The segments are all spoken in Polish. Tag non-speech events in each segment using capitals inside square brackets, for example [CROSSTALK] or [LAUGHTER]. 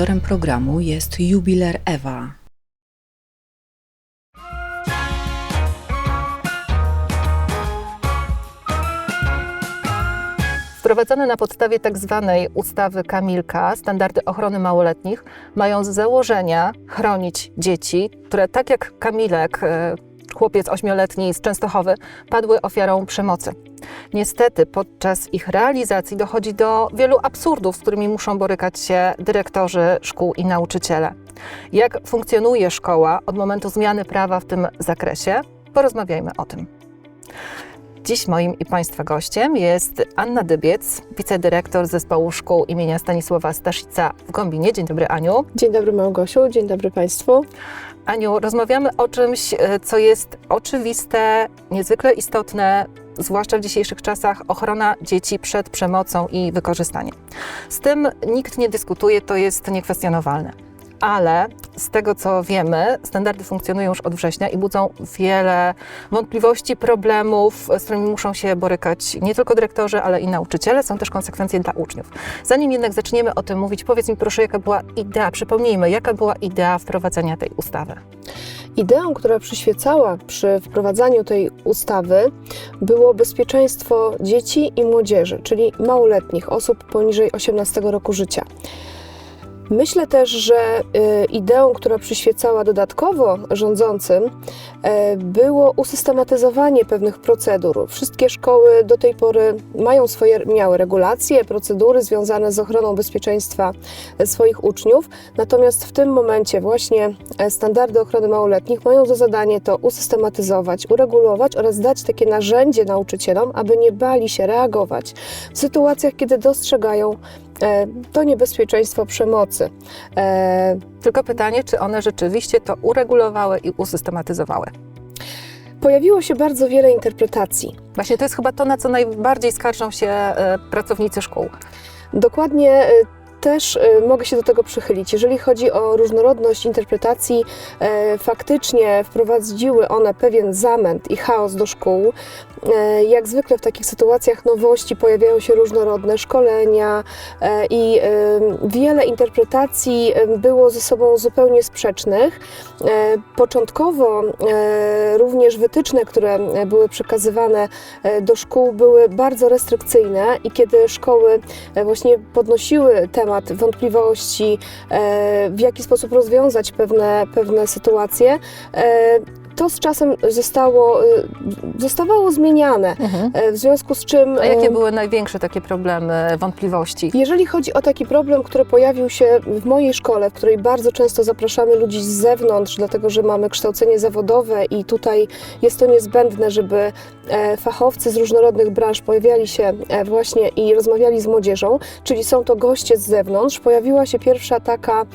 Sponsorem programu jest Jubiler Ewa. Wprowadzone na podstawie tak zwanej ustawy Kamilka standardy ochrony małoletnich mają z założenia chronić dzieci, które tak jak Kamilek, e, chłopiec ośmioletni z Częstochowy, padły ofiarą przemocy. Niestety podczas ich realizacji dochodzi do wielu absurdów, z którymi muszą borykać się dyrektorzy szkół i nauczyciele. Jak funkcjonuje szkoła od momentu zmiany prawa w tym zakresie? Porozmawiajmy o tym. Dziś moim i Państwa gościem jest Anna Dybiec, wicedyrektor Zespołu Szkół imienia Stanisława Staszica w Gąbinie. Dzień dobry Aniu. Dzień dobry Małgosiu, dzień dobry Państwu. Aniu, rozmawiamy o czymś, e, co jest oczywiste, niezwykle istotne, zwłaszcza w dzisiejszych czasach, ochrona dzieci przed przemocą i wykorzystaniem. Z tym nikt nie dyskutuje, to jest niekwestionowalne. Ale z tego co wiemy, standardy funkcjonują już od września i budzą wiele wątpliwości, problemów, z którymi muszą się borykać nie tylko dyrektorzy, ale i nauczyciele. Są też konsekwencje dla uczniów. Zanim jednak zaczniemy o tym mówić, powiedz mi proszę, jaka była idea, przypomnijmy, jaka była idea wprowadzenia tej ustawy. Ideą, która przyświecała przy wprowadzaniu tej ustawy, było bezpieczeństwo dzieci i młodzieży, czyli małoletnich osób poniżej 18 roku życia. Myślę też, że y, ideą, która przyświecała dodatkowo rządzącym, e, było usystematyzowanie pewnych procedur. Wszystkie szkoły do tej pory mają swoje, miały regulacje, procedury związane z ochroną bezpieczeństwa e, swoich uczniów, natomiast w tym momencie właśnie e, standardy ochrony małoletnich mają za zadanie to usystematyzować, uregulować oraz dać takie narzędzie nauczycielom, aby nie bali się reagować w sytuacjach, kiedy dostrzegają to niebezpieczeństwo przemocy. E, Tylko pytanie, czy one rzeczywiście to uregulowały i usystematyzowały? Pojawiło się bardzo wiele interpretacji. Właśnie to jest chyba to, na co najbardziej skarżą się e, pracownicy szkół. Dokładnie e, też e, mogę się do tego przychylić. Jeżeli chodzi o różnorodność interpretacji, e, faktycznie wprowadziły one pewien zamęt i chaos do szkół. E, Jak zwykle w takich sytuacjach nowości pojawiają się różnorodne szkolenia e, i wiele interpretacji było ze sobą zupełnie sprzecznych. Początkowo również wytyczne, które były przekazywane do szkół, były bardzo restrykcyjne i kiedy szkoły właśnie podnosiły temat wątpliwości, e, w jaki sposób rozwiązać pewne, pewne sytuacje, e, to z czasem zostało, e, zostawało zmieniane. E, W związku z czym. A jakie e, były największe takie problemy, wątpliwości? jeżeli chodzi o taki problem, który pojawił się w mojej szkole, w której bardzo często zapraszamy ludzi z zewnątrz, dlatego że mamy kształcenie zawodowe i tutaj jest to niezbędne, żeby e, fachowcy z różnorodnych branż pojawiali się właśnie i rozmawiali z młodzieżą, czyli są to goście z zewnątrz, pojawiła się pierwsza taka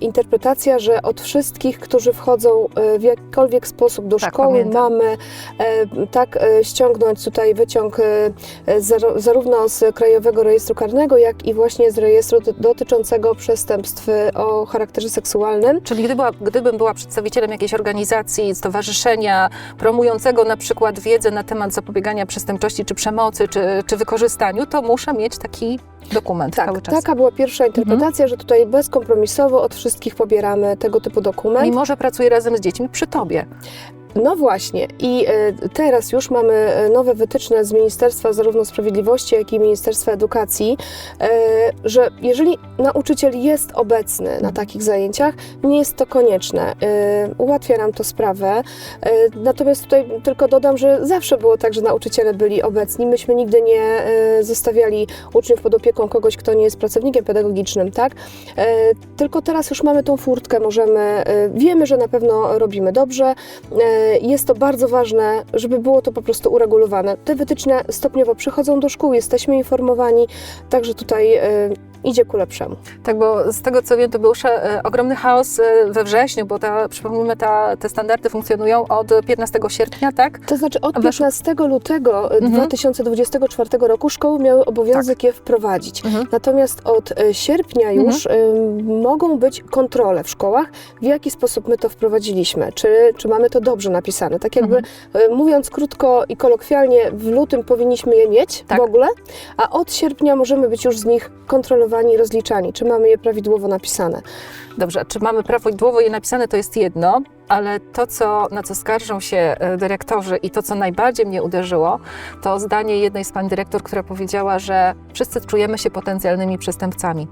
interpretacja, że od wszystkich, którzy wchodzą w jakikolwiek sposób do Tak, szkoły, pamiętam. mamy e, tak e, ściągnąć tutaj wyciąg e, zarówno z Krajowego Rejestru Karnego, jak i właśnie z rejestru do- dotyczącego przestępstw o charakterze seksualnym. Czyli gdyby gdybym była przedstawicielem jakiejś organizacji, stowarzyszenia promującego na przykład wiedzę na temat zapobiegania przestępczości, czy przemocy, czy, czy wykorzystaniu, to muszę mieć taki dokument cały Tak, czas. taka była pierwsza interpretacja, że tutaj bezkompromisowo od wszystkich pobieramy tego typu dokument. Mimo, że pracuję razem z dziećmi przy tobie. No właśnie i e, teraz już mamy e, nowe wytyczne z Ministerstwa zarówno Sprawiedliwości, jak i Ministerstwa Edukacji, e, że jeżeli nauczyciel jest obecny na takich zajęciach, nie jest to konieczne. Ułatwia nam to sprawę. Natomiast tutaj tylko dodam, że zawsze było tak, że nauczyciele byli obecni. Myśmy nigdy nie zostawiali uczniów pod opieką kogoś, kto nie jest pracownikiem pedagogicznym, tak? Tylko teraz już mamy tą furtkę, możemy, wiemy, że na pewno robimy dobrze. Jest to bardzo ważne, żeby było to po prostu uregulowane. Te wytyczne stopniowo przychodzą do szkół, jesteśmy informowani, także tutaj e, idzie ku lepszemu. Tak, bo z tego co wiem, to był e, ogromny chaos e, we wrześniu, bo ta, przypomnijmy, ta, te standardy funkcjonują od 15 sierpnia, tak? To znaczy od A wesz- 15 lutego e, Mhm. 2024 roku szkoły miały obowiązek je wprowadzić. Mhm. Natomiast od sierpnia już e, mogą być kontrole w szkołach, w jaki sposób my to wprowadziliśmy, czy, czy mamy to dobrze napisane. Tak jakby Mhm. mówiąc krótko i kolokwialnie, w lutym powinniśmy je mieć Tak. w ogóle, a od sierpnia możemy być już z nich kontrolowani kontrolowani i rozliczani, czy mamy je prawidłowo napisane. Dobrze, czy mamy prawidłowo je napisane, to jest jedno, ale to, co, na co skarżą się e, dyrektorzy i to, co najbardziej mnie uderzyło, to zdanie jednej z pani dyrektor, która powiedziała, że wszyscy czujemy się potencjalnymi przestępcami.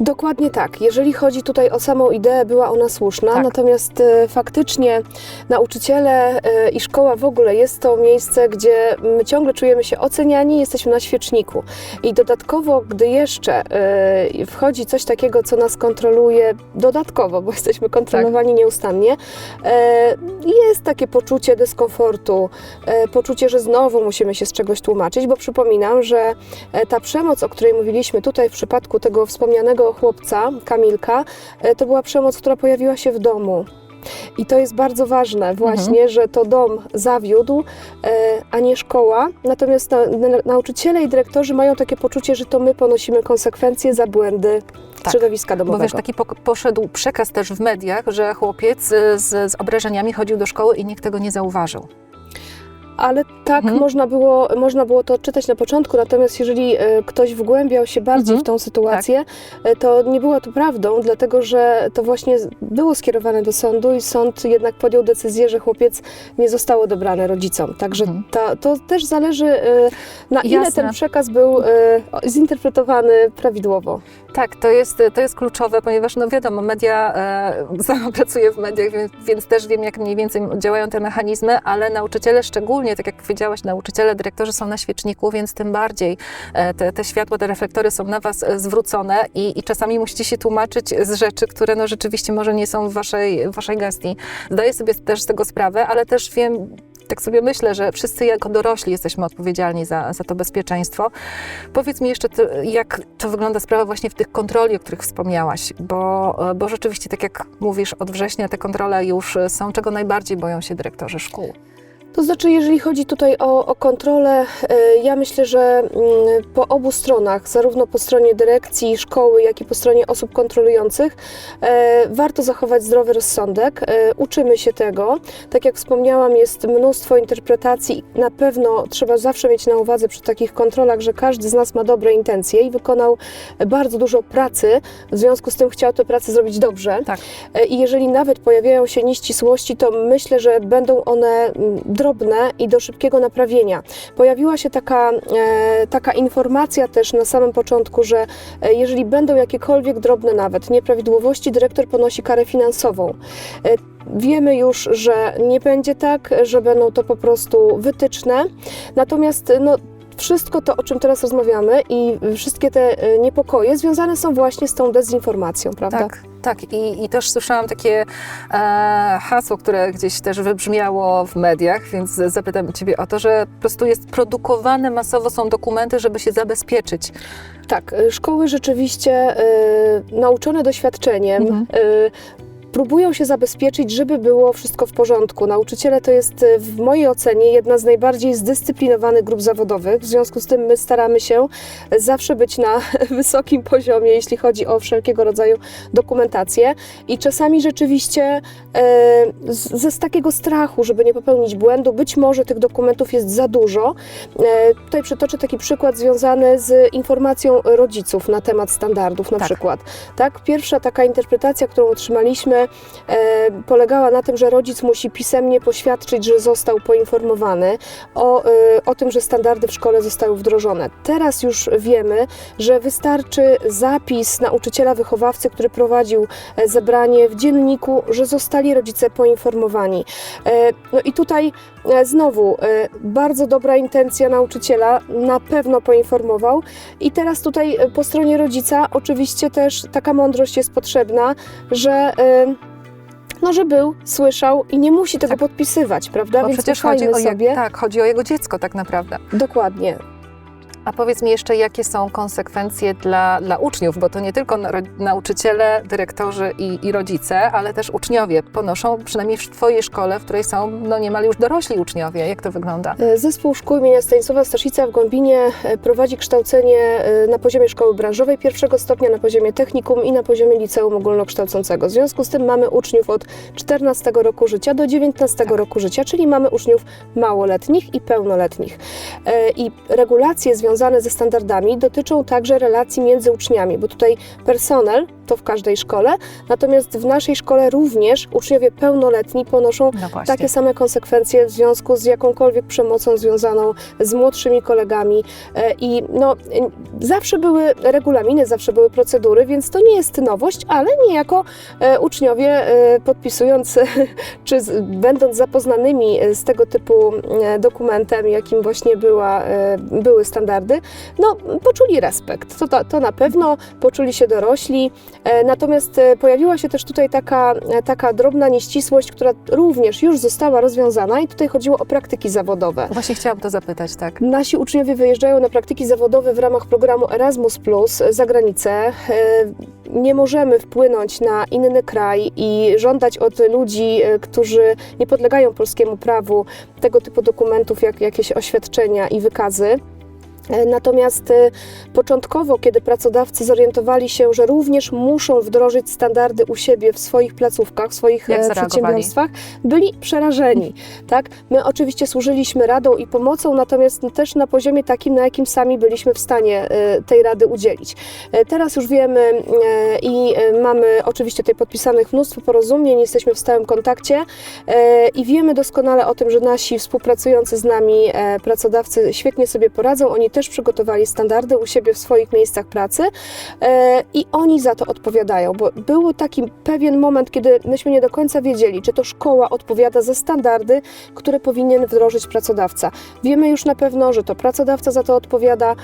Dokładnie tak. Jeżeli chodzi tutaj o samą ideę, była ona słuszna, Tak. natomiast e, faktycznie nauczyciele e, i szkoła w ogóle jest to miejsce, gdzie my ciągle czujemy się oceniani, jesteśmy na świeczniku. I dodatkowo, gdy jeszcze e, wchodzi coś takiego, co nas kontroluje dodatkowo, bo [LAUGHS] jesteśmy kontrolowani nieustannie, e, jest takie poczucie dyskomfortu, e, poczucie, że znowu musimy się z czegoś tłumaczyć, bo przypominam, że ta przemoc, o której mówiliśmy tutaj w przypadku tego wspomnianego chłopca, Kamilka, e, to była przemoc, która pojawiła się w domu. I to jest bardzo ważne właśnie, że to dom zawiódł, e, a nie szkoła. Natomiast na, na, nauczyciele i dyrektorzy mają takie poczucie, że to my ponosimy konsekwencje za błędy Tak, środowiska Bo domowego. wiesz, taki po, poszedł przekaz też w mediach, że chłopiec e, z, z obrażeniami chodził do szkoły i nikt tego nie zauważył. Ale tak Mhm. można, było, można było to czytać na początku, natomiast jeżeli e, ktoś wgłębiał się bardziej Mhm. w tą sytuację, e, to nie było to prawdą, dlatego że to właśnie było skierowane do sądu i sąd jednak podjął decyzję, że chłopiec nie został odebrany rodzicom. Także Mhm. ta, to też zależy, e, na ile Jasne. ten przekaz był zinterpretowany prawidłowo. Tak, to jest, to jest kluczowe, ponieważ no wiadomo, media, sama [LAUGHS] pracuję w mediach, więc, więc też wiem, jak mniej więcej działają te mechanizmy, ale nauczyciele szczególnie, tak jak powiedziałaś, nauczyciele, dyrektorzy są na świeczniku, więc tym bardziej e, te, te światła, te reflektory są na was e, zwrócone i, i czasami musicie się tłumaczyć z rzeczy, które no rzeczywiście może nie są w waszej, w waszej gestii. Zdaję sobie też z tego sprawę, ale też wiem, tak sobie myślę, że wszyscy jako dorośli jesteśmy odpowiedzialni za, za to bezpieczeństwo. Powiedz mi jeszcze, jak to wygląda sprawa właśnie w tych kontroli, o których wspomniałaś, bo, bo rzeczywiście, tak jak mówisz, od września te kontrole już są, czego najbardziej boją się dyrektorzy szkół. To znaczy, jeżeli chodzi tutaj o, o kontrolę, e, ja myślę, że mm, po obu stronach, zarówno po stronie dyrekcji szkoły, jak i po stronie osób kontrolujących, e, warto zachować zdrowy rozsądek. E, Uczymy się tego. Tak jak wspomniałam, jest mnóstwo interpretacji. Na pewno trzeba zawsze mieć na uwadze przy takich kontrolach, że każdy z nas ma dobre intencje i wykonał bardzo dużo pracy, w związku z tym chciał tę pracę zrobić dobrze. Tak. I jeżeli nawet pojawiają się nieścisłości, to myślę, że będą one mm, drobne i do szybkiego naprawienia. Pojawiła się taka, e, taka informacja też na samym początku, że e, jeżeli będą jakiekolwiek drobne nawet nieprawidłowości, dyrektor ponosi karę finansową. E, Wiemy już, że nie będzie tak, że będą to po prostu wytyczne. Natomiast no, wszystko to, o czym teraz rozmawiamy i wszystkie te e, niepokoje związane są właśnie z tą dezinformacją, prawda? Tak, tak. I, I też słyszałam takie e, hasło, które gdzieś też wybrzmiało w mediach, więc zapytam Ciebie o to, że po prostu jest produkowane masowo są dokumenty, żeby się zabezpieczyć. Tak, y, szkoły rzeczywiście y, nauczone doświadczeniem Mhm. y, próbują się zabezpieczyć, żeby było wszystko w porządku. Nauczyciele to jest y, w mojej ocenie jedna z najbardziej zdyscyplinowanych grup zawodowych. W związku z tym my staramy się zawsze być na [LAUGHS] wysokim poziomie, jeśli chodzi o wszelkiego rodzaju dokumentację. I czasami rzeczywiście z, ze z takiego strachu, żeby nie popełnić błędu, być może tych dokumentów jest za dużo. E, Tutaj przytoczę taki przykład związany z informacją rodziców na temat standardów na Tak. przykład. Tak, pierwsza taka interpretacja, którą otrzymaliśmy, e, polegała na tym, że rodzic musi pisemnie poświadczyć, że został poinformowany o, e, o tym, że standardy w szkole zostały wdrożone. Teraz już wiemy, że wystarczy zapis nauczyciela wychowawcy, który prowadził e, zebranie w dzienniku, że zostali rodzice poinformowani. No i tutaj znowu bardzo dobra intencja nauczyciela, na pewno poinformował. I teraz tutaj po stronie rodzica oczywiście też taka mądrość jest potrzebna, że no, że był, słyszał i nie musi tego Tak. podpisywać, prawda? Bo Więc przecież chodzi o, je, sobie. tak, chodzi o jego dziecko tak naprawdę. Dokładnie. A powiedz mi jeszcze, jakie są konsekwencje dla, dla uczniów, bo to nie tylko na, nauczyciele, dyrektorzy i, i rodzice, ale też uczniowie ponoszą, przynajmniej w Twojej szkole, w której są no niemal już dorośli uczniowie. Jak to wygląda? E, Zespół szkół imienia Stanisława Staszica w Gąbinie e, prowadzi kształcenie e, na poziomie szkoły branżowej pierwszego stopnia, na poziomie technikum i na poziomie liceum ogólnokształcącego. W związku z tym mamy uczniów od 14 roku życia do 19 Tak. roku życia, czyli mamy uczniów małoletnich i pełnoletnich. I regulacje związane związane ze standardami dotyczą także relacji między uczniami, bo tutaj personel to w każdej szkole, natomiast w naszej szkole również uczniowie pełnoletni ponoszą No takie same konsekwencje w związku z jakąkolwiek przemocą związaną z młodszymi kolegami. E, I no, zawsze były regulaminy, zawsze były procedury, więc to nie jest nowość, ale niejako e, uczniowie e, podpisując [LAUGHS] czy będąc zapoznanymi z tego typu dokumentem, jakim właśnie była, były standardy, no poczuli respekt. To, to, to na pewno, poczuli się dorośli. E, Natomiast e, pojawiła się też tutaj taka, e, taka drobna nieścisłość, która również już została rozwiązana i tutaj chodziło o praktyki zawodowe. Właśnie chciałam to zapytać, tak. Nasi uczniowie wyjeżdżają na praktyki zawodowe w ramach programu Erasmus Plus za granicę. Nie możemy wpłynąć na inny kraj i żądać od ludzi, którzy nie podlegają polskiemu prawu, tego typu dokumentów jak jakieś oświadczenia i wykazy. E, Natomiast e, początkowo, kiedy pracodawcy zorientowali się, że również muszą wdrożyć standardy u siebie w swoich placówkach, w swoich e, przedsiębiorstwach, byli przerażeni. Tak? My oczywiście służyliśmy radą i pomocą, natomiast też na poziomie takim, na jakim sami byliśmy w stanie tej rady udzielić. Teraz już wiemy i mamy oczywiście tutaj podpisanych mnóstwo porozumień, jesteśmy w stałym kontakcie i wiemy doskonale o tym, że nasi współpracujący z nami pracodawcy świetnie sobie poradzą. Oni też przygotowali standardy u siebie w swoich miejscach pracy e, i oni za to odpowiadają, bo był taki pewien moment, kiedy myśmy nie do końca wiedzieli, czy to szkoła odpowiada za standardy, które powinien wdrożyć pracodawca. Wiemy już na pewno, że to pracodawca za to odpowiada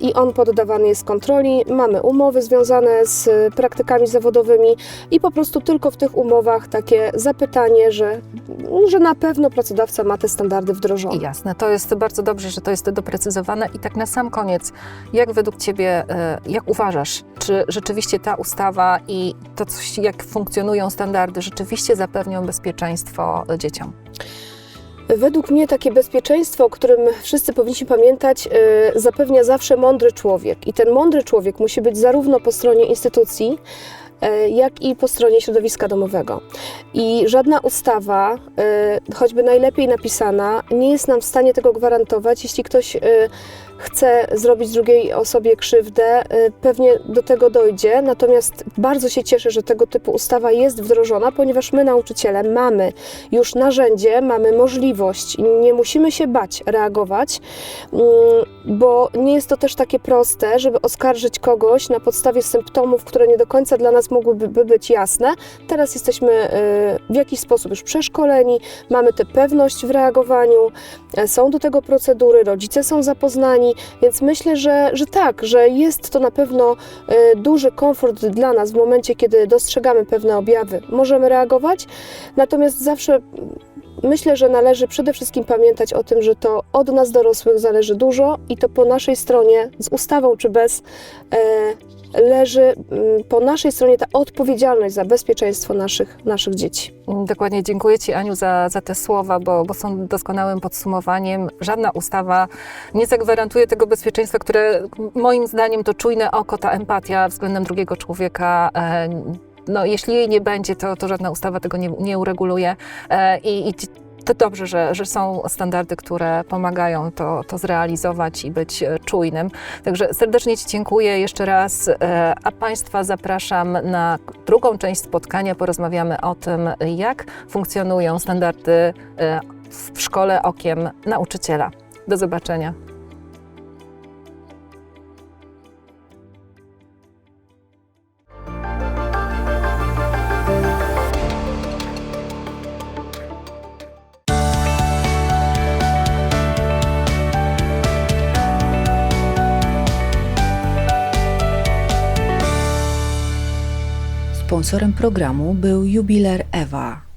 i on poddawany jest kontroli. Mamy umowy związane z e, praktykami zawodowymi i po prostu tylko w tych umowach takie zapytanie, że, że na pewno pracodawca ma te standardy wdrożone. Jasne, to jest bardzo dobrze, że to jest doprecyzowane. I tak na sam koniec, jak według Ciebie, e, jak uważasz, czy rzeczywiście ta ustawa i to, jak funkcjonują standardy, rzeczywiście zapewnią bezpieczeństwo dzieciom? Według mnie takie bezpieczeństwo, o którym wszyscy powinniśmy pamiętać, y, zapewnia zawsze mądry człowiek. I ten mądry człowiek musi być zarówno po stronie instytucji, y, jak i po stronie środowiska domowego. I żadna ustawa, y, choćby najlepiej napisana, nie jest nam w stanie tego gwarantować, jeśli ktoś chce zrobić drugiej osobie krzywdę, y, pewnie do tego dojdzie. Natomiast bardzo się cieszę, że tego typu ustawa jest wdrożona, ponieważ my, nauczyciele, mamy już narzędzie, mamy możliwość nie musimy się bać reagować, mm, bo nie jest to też takie proste, żeby oskarżyć kogoś na podstawie symptomów, które nie do końca dla nas mogłyby by być jasne. Teraz jesteśmy y, w jakiś sposób już przeszkoleni, mamy tę pewność w reagowaniu, e, są do tego procedury, rodzice są zapoznani, więc myślę, że, że tak, że jest to na pewno e, duży komfort dla nas w momencie, kiedy dostrzegamy pewne objawy. Możemy reagować, natomiast zawsze myślę, że należy przede wszystkim pamiętać o tym, że to od nas dorosłych zależy dużo i to po naszej stronie, z ustawą czy bez, e, leży mm, po naszej stronie ta odpowiedzialność za bezpieczeństwo naszych, naszych dzieci. Dokładnie, dziękuję Ci Aniu za, za te słowa, bo, bo są doskonałym podsumowaniem. Żadna ustawa nie zagwarantuje tego bezpieczeństwa, które moim zdaniem to czujne oko, ta empatia względem drugiego człowieka. E, no, jeśli jej nie będzie, to, to żadna ustawa tego nie, nie ureguluje. E, I, i to dobrze, że, że są standardy, które pomagają to, to zrealizować i być e, czujnym. Także serdecznie Ci dziękuję jeszcze raz, e, a Państwa zapraszam na drugą część spotkania. Porozmawiamy o tym, jak funkcjonują standardy e, w szkole okiem nauczyciela. Do zobaczenia. Sponsorem programu był jubiler Ewa.